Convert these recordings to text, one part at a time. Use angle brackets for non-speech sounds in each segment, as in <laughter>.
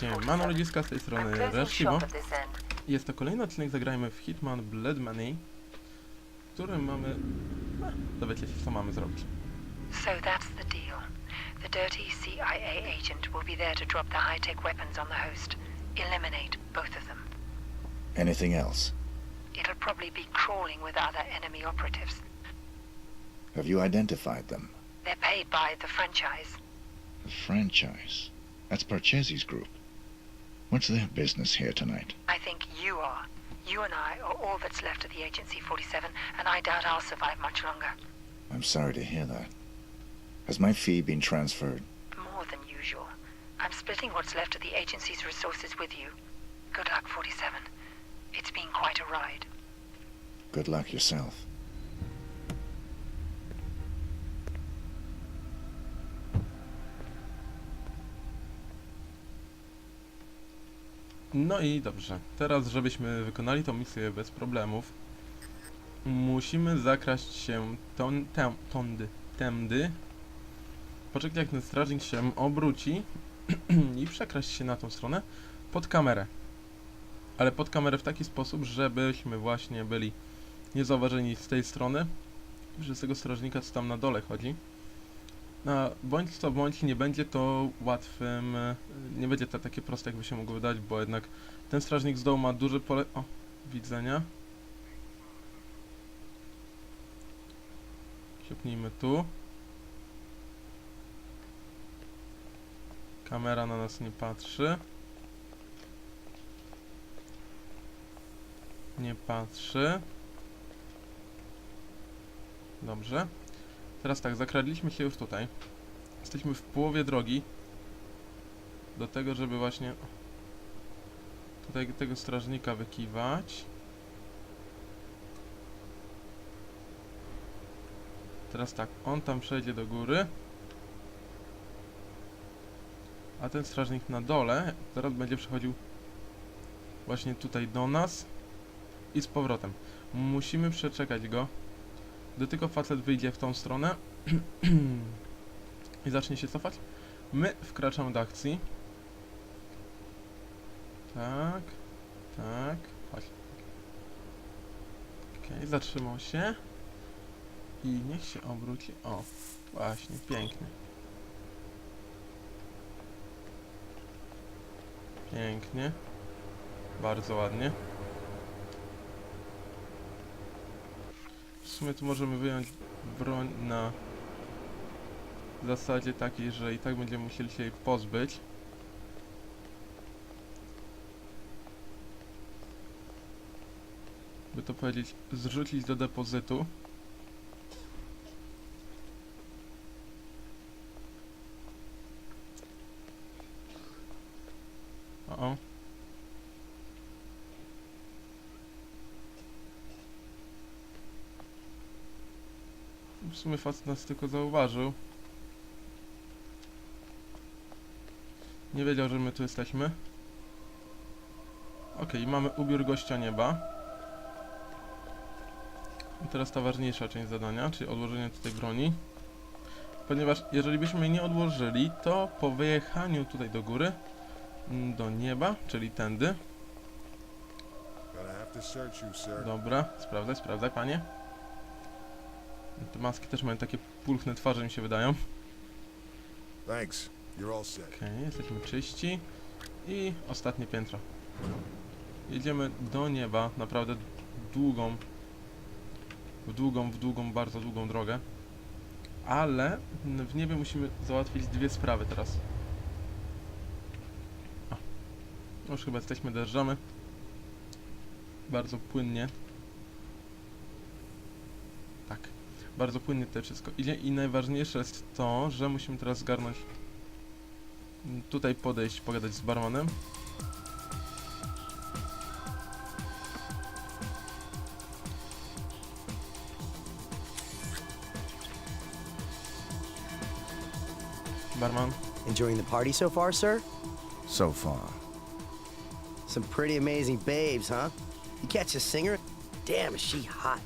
Siemano ludziska, z tej strony end. Jest to kolejny odcinek Zagrajmy w Hitman Blood Money, w którym mamy... No, dowiecie się co mamy zrobić. So that's the deal. The dirty CIA agent will be there to drop the high-tech weapons on the host. Eliminate both of them. Anything else? It'll probably be crawling with other enemy operatives. Have you identified them? They're paid by the franchise. The franchise. That's Parcheesi's group. What's their business here tonight? I think you are. You and I are all that's left of the Agency 47, and I doubt I'll survive much longer. I'm sorry to hear that. Has my fee been transferred? More than usual. I'm splitting what's left of the agency's resources with you. Good luck, 47. It's been quite a ride. Good luck yourself. No i dobrze, teraz żebyśmy wykonali tą misję bez problemów, musimy zakraść się ton, tem, tądy, tędy, poczekać jak ten strażnik się obróci <clears throat> i przekraść się na tą stronę pod kamerę. Ale pod kamerę w taki sposób, żebyśmy właśnie byli niezauważeni z tej strony, przez tego strażnika, co tam na dole chodzi. A bądź co bądź nie będzie to łatwym, e, nie będzie to takie proste jakby się mogło wydać, bo jednak ten strażnik z dołu ma duże pole o, widzenia. Siepnijmy tu. Kamera na nas nie patrzy. Nie patrzy. Dobrze. Teraz tak, zakradliśmy się już tutaj. Jesteśmy w połowie drogi do tego, żeby właśnie tutaj tego strażnika wykiwać. Teraz tak, on tam przejdzie do góry. A ten strażnik na dole zaraz będzie przechodził właśnie tutaj do nas i z powrotem. Musimy przeczekać go. Gdy tylko facet wyjdzie w tą stronę <clears throat> i zacznie się cofać, my wkraczamy do akcji. Tak, tak, chodź. Okej, zatrzymał się. I niech się obróci. O, właśnie, pięknie. Pięknie. Bardzo ładnie. Sumie tu możemy wyjąć broń na zasadzie takiej, że i tak będziemy musieli się jej pozbyć. By to powiedzieć, zrzucić do depozytu. O, -o. W sumie facet nas tylko zauważył. Nie wiedział, że my tu jesteśmy. Okej, mamy ubiór gościa nieba. I teraz ta ważniejsza część zadania, czyli odłożenie tutaj broni. Ponieważ jeżeli byśmy jej nie odłożyli, to po wyjechaniu tutaj do góry, mm, do nieba, czyli tędy. Dobra, sprawdzaj, sprawdzaj, panie. Te maski też mają takie pulchne twarze, mi się wydają. Thanks. You're all set. Okej, jesteśmy czyści. I ostatnie piętro. Jedziemy do nieba, naprawdę długą, w długą, w długą, bardzo długą drogę. Ale w niebie musimy załatwić dwie sprawy teraz. O, już chyba jesteśmy, dojeżdżamy. Bardzo płynnie. Tak, bardzo płynnie to wszystko idzie i najważniejsze jest to, że musimy teraz zgarnąć tutaj podejść, pogadać z barmanem. Barman, Enjoying the party so far, sir? So far. Some pretty amazing babes, huh? You catch a singer? Damn, is she hot.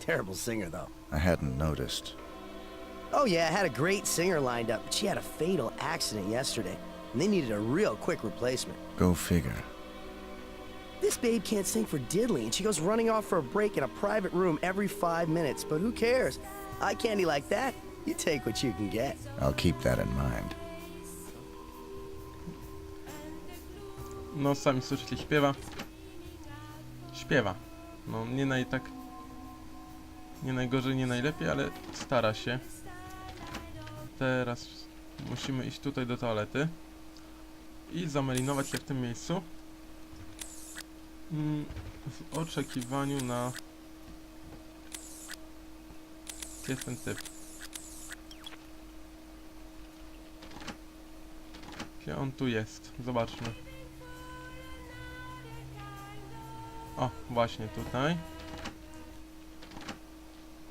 Terrible singer, though. I hadn't noticed. Oh, yeah, I had a great singer lined up, but she had a fatal accident yesterday. and they needed a real quick replacement. Go figure. This babe can't sing for diddly, and she goes running off for a break in a private room every five minutes. But who cares? Eye candy like that, you take what you can get. I'll keep that in mind. No, sami słyszycie, śpiewa. Śpiewa. No, nie naj tak... Nie najgorzej, nie najlepiej, ale stara się. Teraz musimy iść tutaj do toalety. I zamelinować się w tym miejscu. Mm, W oczekiwaniu na... Jest ten typ? Gdzie on tu jest? Zobaczmy. O, właśnie tutaj.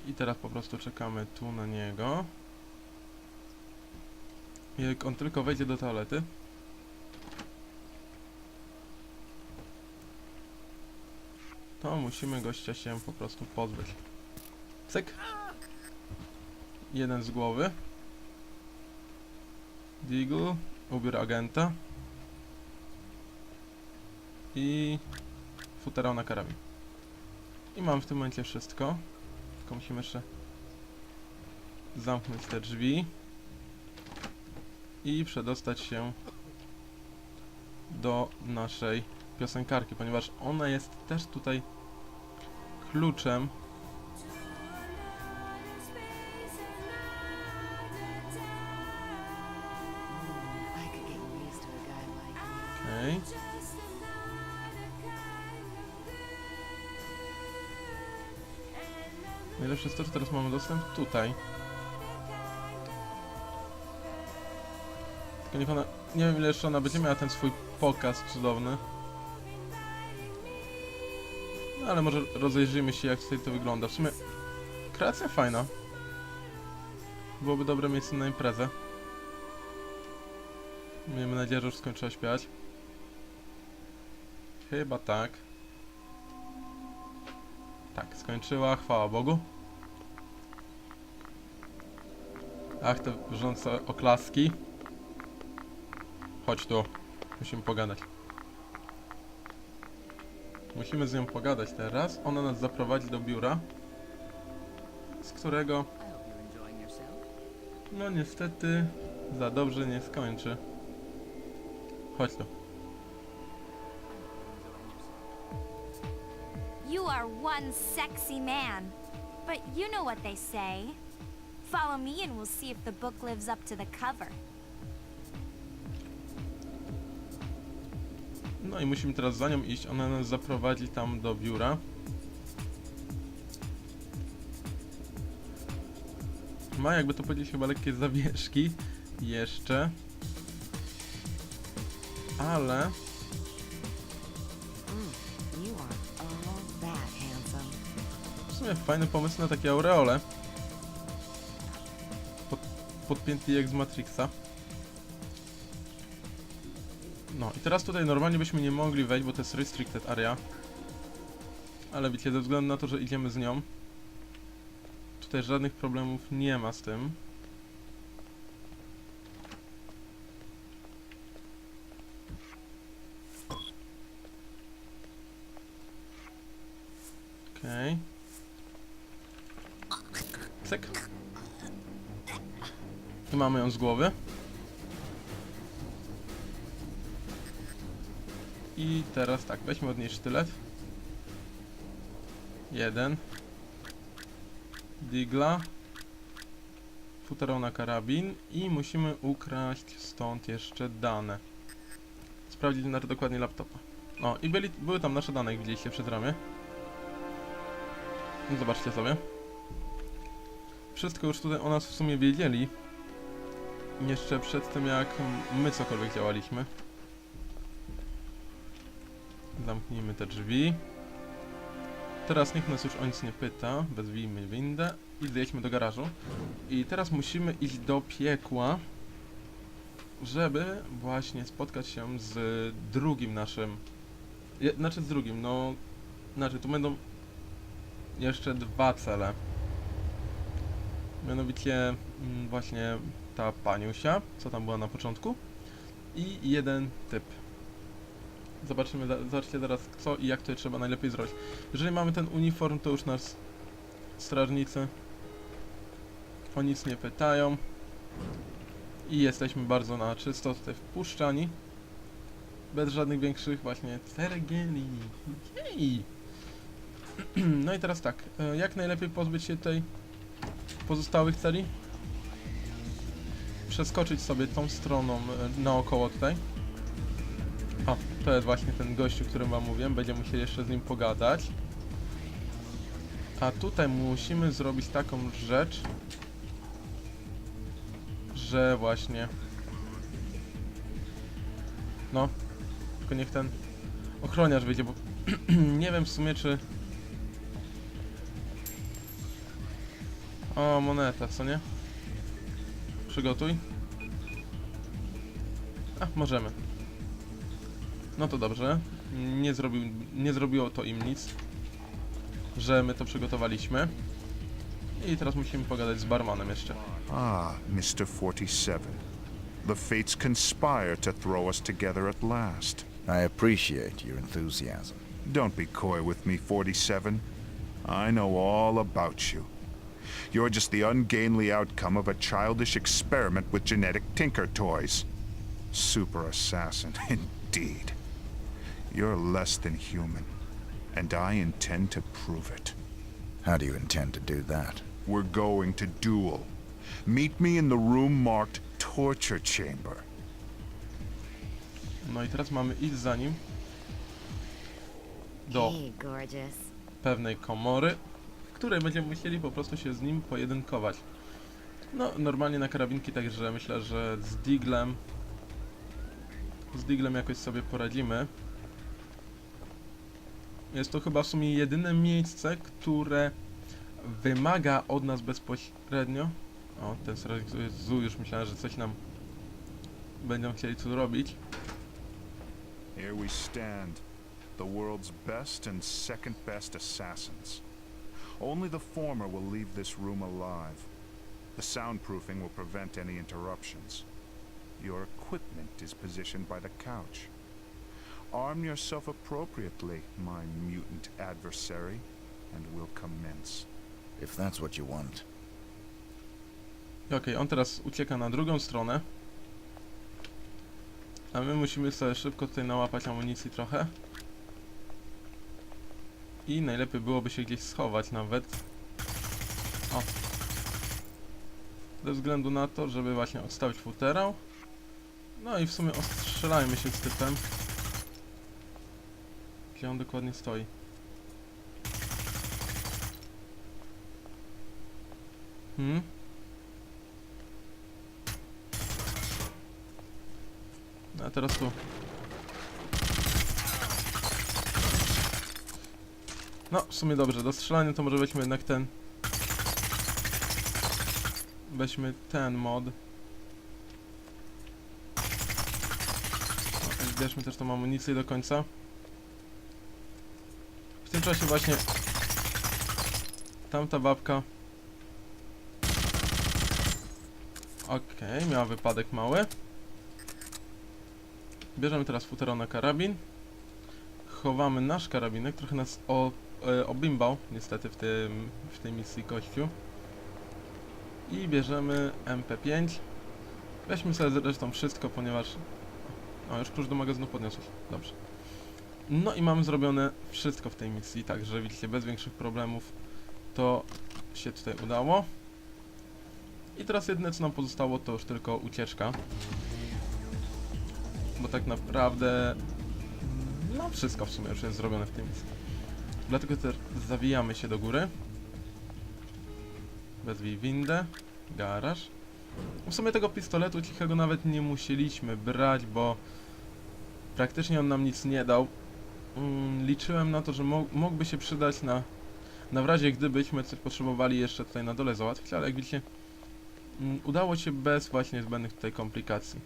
I teraz po prostu czekamy tu na niego. Jak on tylko wejdzie do toalety. To musimy gościa się po prostu pozbyć. Cyk. Jeden z głowy. Deagle. Ubiór agenta. I futerał na karabin. I mam w tym momencie wszystko. Tylko musimy jeszcze zamknąć te drzwi i przedostać się do naszej piosenkarki, ponieważ ona jest też tutaj kluczem Najlepsze jest to, że teraz mamy dostęp tutaj. Tylko niech ona... Nie wiem ile jeszcze ona będzie miała ten swój pokaz cudowny. No ale może rozejrzyjmy się jak tutaj to wygląda. W sumie kreacja fajna. Byłoby dobre miejsce na imprezę. Miejmy nadzieję, że już skończyła śpiewać. Chyba tak. Tak, skończyła, chwała Bogu. Ach, te wrzące oklaski. Chodź tu, musimy pogadać. Musimy z nią pogadać teraz. Ona nas zaprowadzi do biura, z którego, no niestety, za dobrze nie skończy. Chodź tu. Are one sexy man. But you know what they say. Follow me and we'll see if the book lives up to the cover. No i musimy teraz za nią iść. Ona nas zaprowadzi tam do biura. Ma, jakby to powiedzieć, chyba lekkie zawieszki. Jeszcze. Ale sumie fajny pomysł na takie aureole. Pod, podpięty jak z Matrixa. No i teraz tutaj normalnie byśmy nie mogli wejść, bo to jest restricted area. Ale wiecie, ze względu na to, że idziemy z nią, tutaj żadnych problemów nie ma z tym. Okej. Cyk. I mamy ją z głowy. I teraz tak, weźmy od niej sztylet. Jeden. Digla. Futerał na karabin. I musimy ukraść stąd jeszcze dane. Sprawdzić na dokładnie laptopa. O, i byli, były tam nasze dane, jak widzieliście przed ramię. No Zobaczcie sobie. Wszystko już tutaj o nas w sumie wiedzieli. Jeszcze przed tym jak my cokolwiek działaliśmy. Zamknijmy te drzwi. Teraz nikt nas już o nic nie pyta. Wezwijmy windę i zjedźmy do garażu. I teraz musimy iść do piekła, żeby właśnie spotkać się z drugim naszym... Je, znaczy z drugim, no... Znaczy, tu będą jeszcze dwa cele. Mianowicie mm, właśnie ta paniusia, co tam była na początku. i jeden typ. Zobaczymy, zobaczcie teraz co i jak to trzeba najlepiej zrobić. Jeżeli mamy ten uniform, to już nas strażnicy o nic nie pytają. I jesteśmy bardzo na czysto tutaj wpuszczani. Bez żadnych większych właśnie ceregieli. Jej! <clears throat> No i teraz tak, e, jak najlepiej pozbyć się tej pozostałych celi? Przeskoczyć sobie tą stroną e, naokoło tutaj. O, to jest właśnie ten gościu, o którym wam mówiłem. Będziemy musieli jeszcze z nim pogadać. A tutaj musimy zrobić taką rzecz, że właśnie... No, tylko niech ten ochroniarz wyjdzie, bo <clears throat> nie wiem w sumie czy... O, moneta, co nie? Przygotuj. A, możemy. No to dobrze. Nie, zrobił, nie zrobiło to im nic, że my to przygotowaliśmy. I teraz musimy pogadać z barmanem jeszcze. Ah, Mr. 47. The fates conspire to throw us together at last. I appreciate your enthusiasm. Don't be coy with me, 47. I know all about you. You're just the ungainly outcome of a childish experiment with genetic tinker toys. Super assassin, <laughs> indeed. You're less than human, and I intend to prove it. How do you intend to do that? We're going to duel. Meet me in the room marked Torture Chamber. No i teraz mamy iść za nim do pewnej komory, w której będziemy musieli po prostu się z nim pojedynkować. No, normalnie na karabinki, także myślę, że z Diglem z Diglem jakoś sobie poradzimy. Jest to chyba w sumie jedyne miejsce, które wymaga od nas bezpośrednio. O, ten zły, już myślałem, że coś nam będą chcieli tu robić. Here we stand, the world's best and second best assassins. Only the former will leave this room alive. The soundproofing will prevent any interruptions. Your equipment is positioned by the couch. Arm yourself appropriately, my mutant adversary, and we'll commence. If that's what you want. Okej, on teraz ucieka na drugą stronę. A my musimy sobie szybko tutaj nałapać amunicji trochę. I najlepiej byłoby się gdzieś schować nawet. O. Ze względu na to, żeby właśnie odstawić futerał. No i w sumie ostrzelajmy się z typem. Gdzie on dokładnie stoi? Hmm? No, A teraz tu. No, w sumie dobrze, do strzelania to może weźmy jednak ten. Weźmy ten mod. No, zbierzmy też tą amunicję do końca. W tym czasie właśnie tamta babka. Okej, miała wypadek mały. Bierzemy teraz futero na karabin. Chowamy nasz karabinek, trochę nas o, obimbał niestety w, tym, w tej misji kościu. I bierzemy MP5. Weźmy sobie zresztą wszystko, ponieważ... O, już klucz do magazynu podniosłeś. Dobrze. No i mamy zrobione wszystko w tej misji, także widzicie, bez większych problemów to się tutaj udało. I teraz jedyne co nam pozostało to już tylko ucieczka bo tak naprawdę no wszystko w sumie już jest zrobione w tym miejscu. Dlatego też zawijamy się do góry. Wezwij windę, garaż. W sumie tego pistoletu cichego nawet nie musieliśmy brać, bo praktycznie on nam nic nie dał. Mm, liczyłem na to, że mógłby się przydać na, na w razie gdybyśmy coś potrzebowali jeszcze tutaj na dole załatwić, ale jak widzicie mm, udało się bez właśnie zbędnych tutaj komplikacji.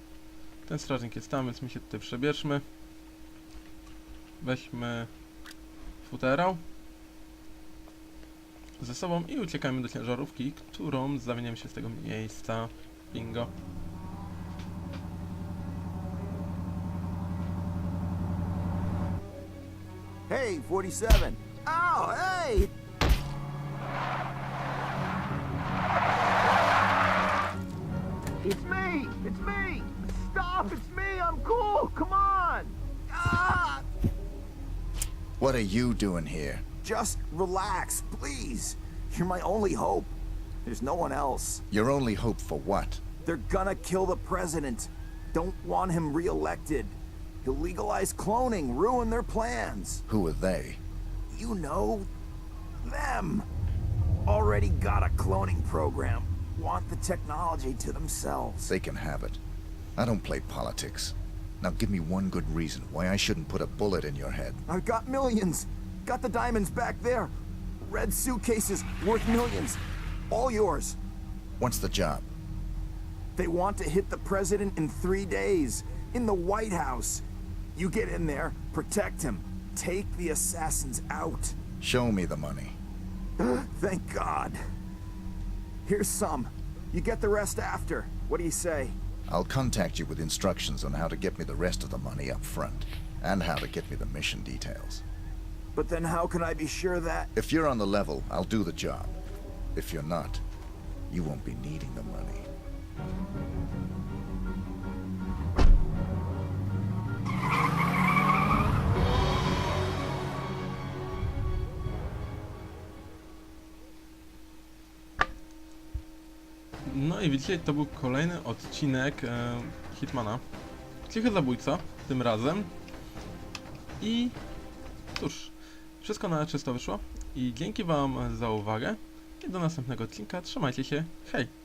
Ten strażnik jest tam, więc my się tutaj przebierzmy. Weźmy futerał ze sobą i uciekamy do ciężarówki, którą zamieniam się z tego miejsca. Bingo. Hey, 47. Oh, hey! What are you doing here? Just relax, please. You're my only hope. There's no one else. Your only hope for what? They're gonna kill the president. Don't want him reelected. He'll legalize cloning, ruin their plans. Who are they? You know, them. Already got a cloning program. Want the technology to themselves. They can have it. I don't play politics. Now give me one good reason why I shouldn't put a bullet in your head. I've got millions. Got the diamonds back there. Red suitcases worth millions. All yours. What's the job? They want to hit the president in three days. In the White House. You get in there, protect him. Take the assassins out. Show me the money. <gasps> Thank God. Here's some. You get the rest after. What do you say? I'll contact you with instructions on how to get me the rest of the money up front, and how to get me the mission details. But then how can I be sure that... If you're on the level, I'll do the job. If you're not, you won't be needing the money. No i widzicie, to był kolejny odcinek e, Hitmana. Cichy zabójca, tym razem. I cóż, wszystko na czysto wyszło. I dzięki wam za uwagę. I do następnego odcinka. Trzymajcie się. Hej!